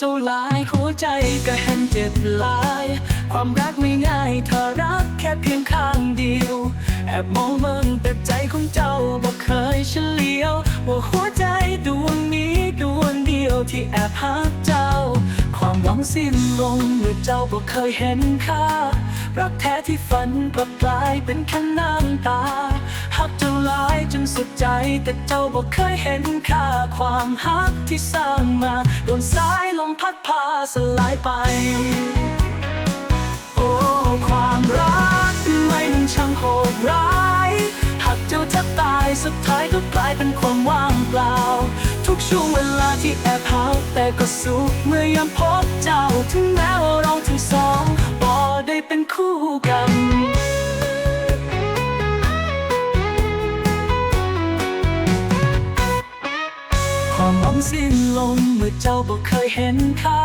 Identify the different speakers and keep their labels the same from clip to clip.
Speaker 1: เจ้าลายหัวใจก็เห็นเจ็บลาย ความรักไม่ง่ายเธอรักแค่เพียงข้างเดียว แอบมองเมืองแต่ใจของเจ้าบอกเคยเฉลียว ว่าหัวใจดวงนี้ดวงเดียวที่แอบหักเจ้า ความหวังสิ้นลงเมื่อเจ้าบอกเคยเห็นค่า รักแท้ที่ฝันกลับลายเป็นแค่น้ำตา หักเจ้าหลายจนสุดใจ แต่เจ้าบอกเคยเห็นค่าความหักที่สร้างมาโดนสายลมพัดพาสลายไป โอ้ความรักไม่มันช่างโหดร้ายหากเจ้าแทบตายสุดท้ายก็กลายเป็นความว่างเปล่า ทุกช่วงเวลาที่แอบหักแต่ก็สุขเมื่อยามพบเจ้าถึงแม้ว่าเราทั้งสองบ่ได้เป็นคู่กัน ความหวังสิ้นลงเมื่อเจ้าบอกเคยเห็นค่า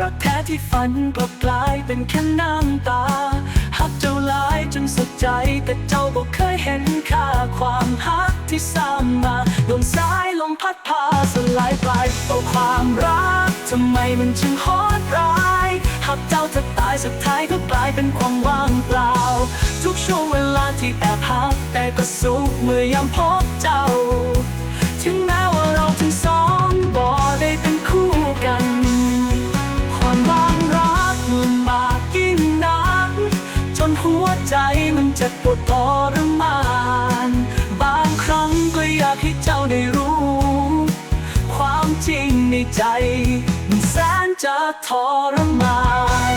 Speaker 1: รักแท้ที่ฝันกลับกลายเป็นแค่น้ำตาหักเจ้าหลายจนสุดใจ แต่เจ้าบอกเคยเห็นค่า ความหักที่สร้างมาโดนสายลมพัดพาสลายไปโอ้ความรักทำไมมันจึงโหดร้ายหักเจ้าถ้าตายสุดท้ายก็กลายเป็นความว่างเปล่า ทุกช่วงเวลาที่แอบหักแต่ก็สุขเมื่อยามพบเจ้า ใจมันเจ็บปวดทรมาน บางครั้งก็อยากให้เจ้าได้รู้ ความจริงในใจ มันแสนจะทรมาน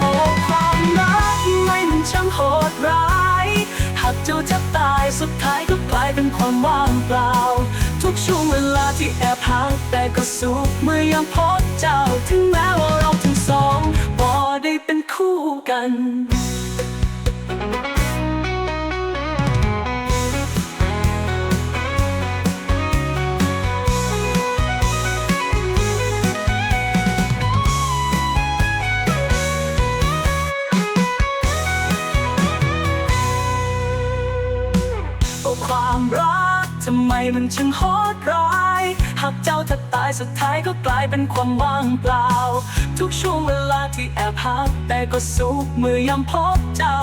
Speaker 1: โอ้ความรักไม่มันช่างโหดร้าย หากเจ้าแทบตายสุดท้ายก็กลายเป็นความว่างเปล่า ทุกช่วงเวลาที่แอบหักแต่ก็สุขเมื่อยามพบเจ้าถึงแม้ว่าเราทั้งสองบ่ได้เป็นคู่กันอ้ความรัก ทำไมมันช่างโหดร้าย หากเจ้าถ้าตายสุดท้ายก็กลายเป็นความว่างเปล่า ทุกช่วงเวลาที่แอบหักแต่ก็สุขมือยามพบเจ้า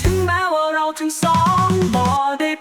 Speaker 1: ถึงแม้ว่าเราทั้งสองบ่ได้